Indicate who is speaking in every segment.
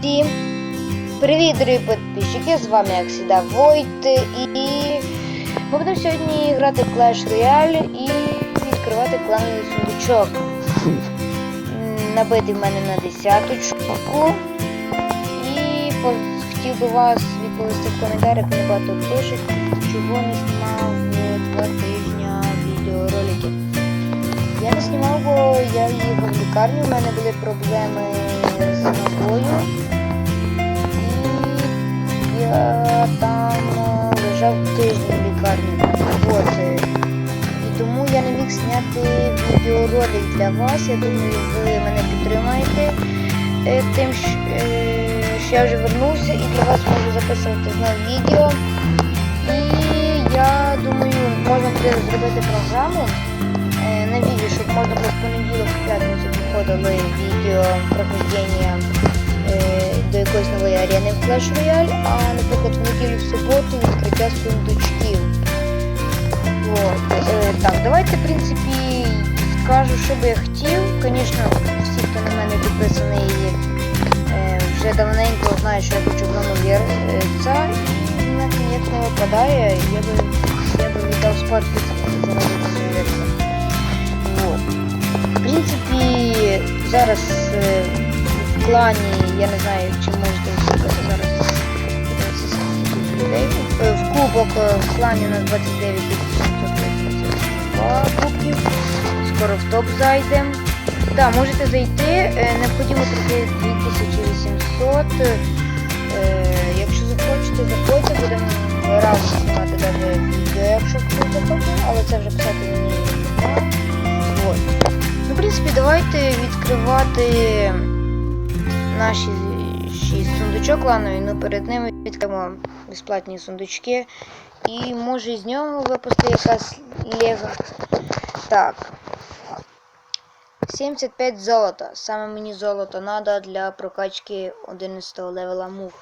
Speaker 1: Всім привіт, дорогі підписчики! З вами, як завжди, Войт. І ми будемо сьогодні грати в Clash Royale і відкривати клановий сундучок. Набитий в мене на десяточку. І хотів би вас відповісти в коментарях, багато пишуть, чого не знімав е, їхав в мене були проблеми з ногою. І я там е, лежав тиждень в лікарні. От. І тому я не міг зняти відеоролик для вас. Я думаю, ви мене підтримаєте е, тим, е, що я вже вернувся і для вас можу записувати знову відео. І я думаю, можна буде зробити програму на відео, щоб можна було в понеділок в п'ятницю виходили відео проходження е, до якоїсь нової арени в Clash Royale, а наприклад в неділю в суботу відкриття сундучків. От. Е, так, давайте, в принципі, скажу, що би я хотів. Звісно, всі, хто на мене підписаний, е, вже давненько знають, що я хочу гному е, це і ніяк ніяк не випадає. Я би, я би віддав спадки заради цього. Зараз е, в клані, я не знаю, чи можете слухати зараз людей. В кубок е, в клані на 29 782 кубків. Скоро в топ зайдемо. Так, можете зайти. Е, Необхідно пройти 2800. Е, Якщо захочете, заходьте, будемо разом знімати навіть відео, якщо захоче, але це вже писати мені. Принципі, давайте відкривати наші шість сундучок ланові, ну перед ними відкриємо безплатні сундучки. І може з нього випусти якась лего. Так. 75 золота. Саме мені золото треба для прокачки 11 левела мух.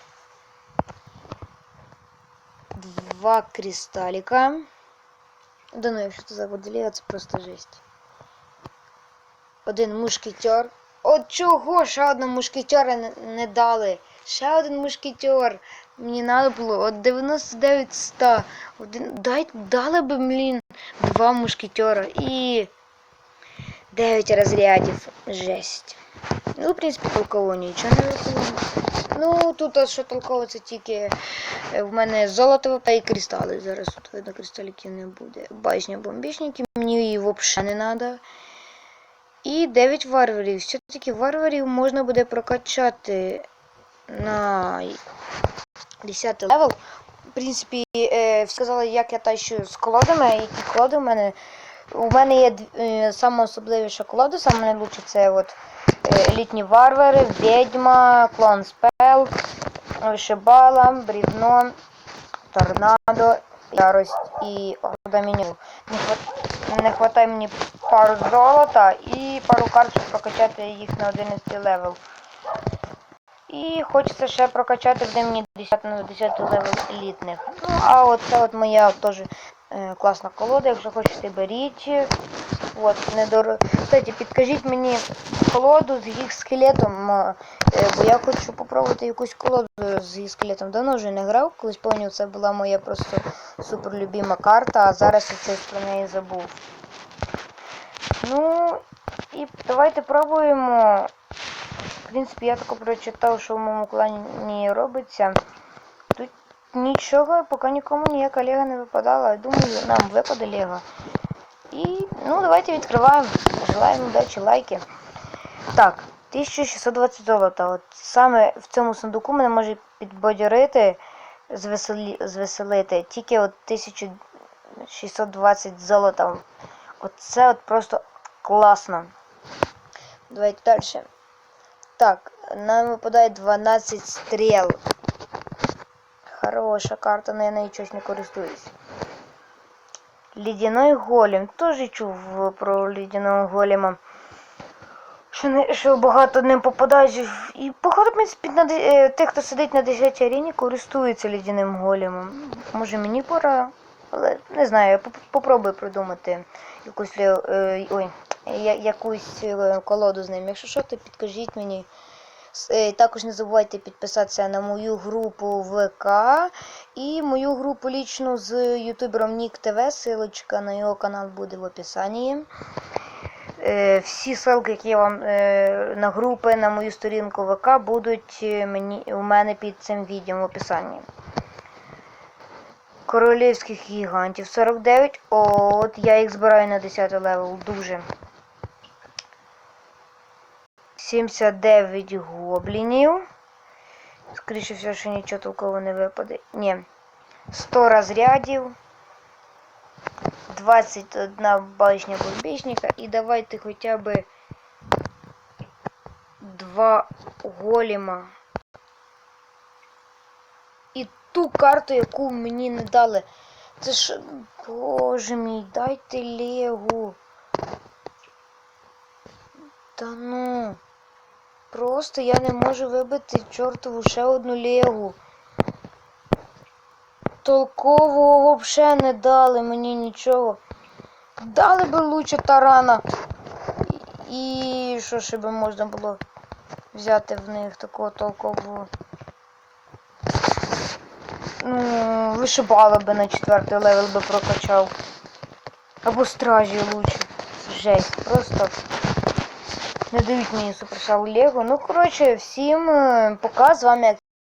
Speaker 1: Два кристаліка. Да ну, якщо це заводилія, це просто жесть. Один мушкетер. От чого ще одного мушкетера не, дали? Ще один мушкетер. Мені треба було от 99 100. Один, дали би, блін, два мушкетера і 9 розрядів. Жесть. Ну, в принципі, толково нічого не випало. Ну, тут що толково, це тільки е, в мене золото та і кристали. Зараз тут видно кристаліків не буде. Башня бомбічники, мені її взагалі не треба. І 9 варварів. Все-таки варварів можна буде прокачати на 10 левел. В принципі, е, сказали, як я тащу з колодами, які колоди в мене. У мене є е, саме особливіша колода, саме найлучше це от е, елітні варвари, відьма, клон спел, вишибала, брівно, торнадо, ярость і орда меню. Не, хват... не хватає мені пару золота і пару карт, щоб прокачати їх на 11 левел. І хочеться ще прокачати буде мені 10 на 10 левел елітних. Ну, а оце це от моя теж е, класна колода, якщо хочете беріть. От, недор... Кстати, підкажіть мені колоду з їх скелетом, е, бо я хочу попробувати якусь колоду з їх скелетом. Давно вже не грав, колись пам'ятаю, це була моя просто суперлюбима карта, а зараз я щось про неї забув. Ну, і давайте пробуємо. В принципі, я тако прочитав, що в моєму клані робиться. Тут нічого, поки нікому ніяка лего не випадала. Думаю, нам випаде лего. І, ну, давайте відкриваємо. Желаємо удачі, лайки. Так, 1620 золота. От саме в цьому сундуку мене може підбадьорити, звеселі, звеселити. Тільки от 1620 золота. Оце от просто класно. Давайте далі. Так, нам випадає 12 стріл. Хороша карта, но я нею щось не користуюсь. Лідяной голем. Теж чув про лідяного голема. Що, не, що багато ним попадають. І багато, в принципі, на, е, тих, хто сидить на 10 арені, користуються лідяним големом. Може мені пора. Але не знаю, я попробую придумати якусь е, ой, якусь е, колоду з ним. Якщо що, то підкажіть мені Також не забувайте підписатися на мою групу ВК і мою групу лічну з ютубером Нік ТВ. Силочка на його канал буде в описанні. Е, Всі ссылки, які я вам е, на групи, на мою сторінку ВК, будуть е, у мене під цим відео в описанні. Королівських гігантів 49. От я їх збираю на 10 левел дуже. 79 гоблінів. Скоріше всього, що нічого толково не випаде. Ні. 100 розрядів. 21 башня бомбічника. І давайте хоча б два голіма. І ту карту, яку мені не дали. Це ж. Боже мій, дайте Легу. Та ну. Просто я не можу вибити чортову ще одну Легу. Толкового взагалі не дали мені нічого. Дали би лучше тарана. І що ще би можна було взяти в них такого толкового. Ну, вишибала би на четвертий левел би прокачав. Або стражі лучше. Жесть, просто не дають мені супершал Лего. Ну, коротше, всім е, пока. З вами